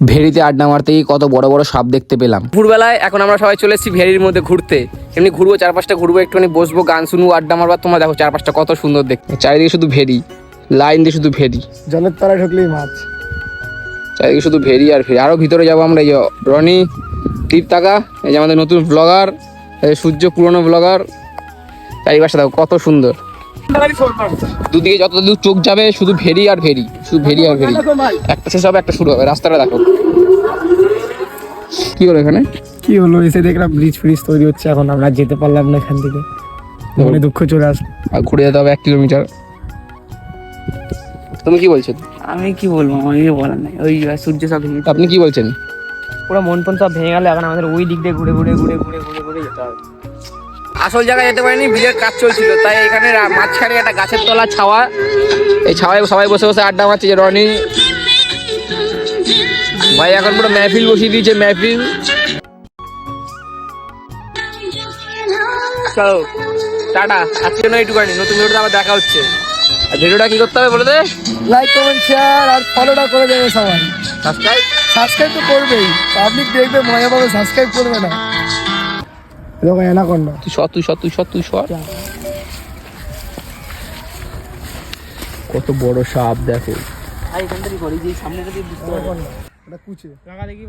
ভেড়িতে আড্ডা মারতে গিয়ে কত বড় বড় সাপ দেখতে পেলাম। ভোরবেলায় এখন আমরা সবাই চলে এসেছি ভেরির মধ্যে ঘুরতে। এমনি ঘুরবো চার পাঁচটা ঘুরবো একটুখানি বসবো গান শুনব আড্ডা মারবো তোমরা দেখো চার পাঁচটা কত সুন্দর দেখতে। চারিদিকে শুধু ভেরি লাইন দিয়ে শুধু ভেরি জলের তলায় ঢুকলেই মাছ। চারিদিকে শুধু ভেরি আর ভেরি আরও ভিতরে যাব আমরা এই রনি টিপ টাকা এই যে আমাদের নতুন ব্লগার সূর্য পুরনো ব্লগার চারিপাশে দেখো কত সুন্দর। দুদিকে যত দূর চোখ যাবে শুধু ভেরি আর ভেরি শুধু ভেরি আর ভেরি। একটা শেষ হবে একটা শুরু হবে। রাস্তাটা দেখো। কি হলো এখানে? কি হলো? এসে দেখলাম ব্রিজ ফ্রিজ তৈরি হচ্ছে এখন আমরা যেতে পারলাম না এখান থেকে। মনে দুঃখ চলে আসলো আর ঘুরে যেতে হবে এক কিলোমিটার তুমি কি বলছেন আমি কি বলব? আমার কিছু বলার নাই। ওই সূর্য সব ভেঙে আপনি কি বলছেন? পুরো মন টন সব ভেঙে গেল এখন আমাদের ওই দিক দিয়ে ঘুরে ঘুরে ঘুরে ঘুরে ঘুরে ঘুরে যেতে হবে। আসল জায়গায় যেতে পারিনি বিলের কাজ চলছিল তাই এখানে মাঝখানে একটা গাছের তলা ছাওয়া। এই ছাওয়ায় সবাই বসে বসে আড্ডা মারছে যে রনি ভাই এখন পুরো মেহফিল বসিয়ে দিয়েছে মেহফিল। চলো টাটা আজকে নয় একটুখানি নতুন ভিডিওটা আবার দেখা হচ্ছে। আর ভিডিওটা কি করতে হবে বলে দে? লাইক কমেন্ট শেয়ার আর ফলোটা করে দেবে সবাই। সাবস্ক্রাইব সাবস্ক্রাইব তো করবেই পাবলিক দেখবে মজা পাবে সাবস্ক্রাইব করবে না। দেখো অ্যানাকন্ডা তুই সর তুই সর তুই সর তুই সর। কত বড় সাপ দেখো। এখান থেকে করি যে সামনে যদি বুঝতে পারব এটা কুচে। টাকা দেখি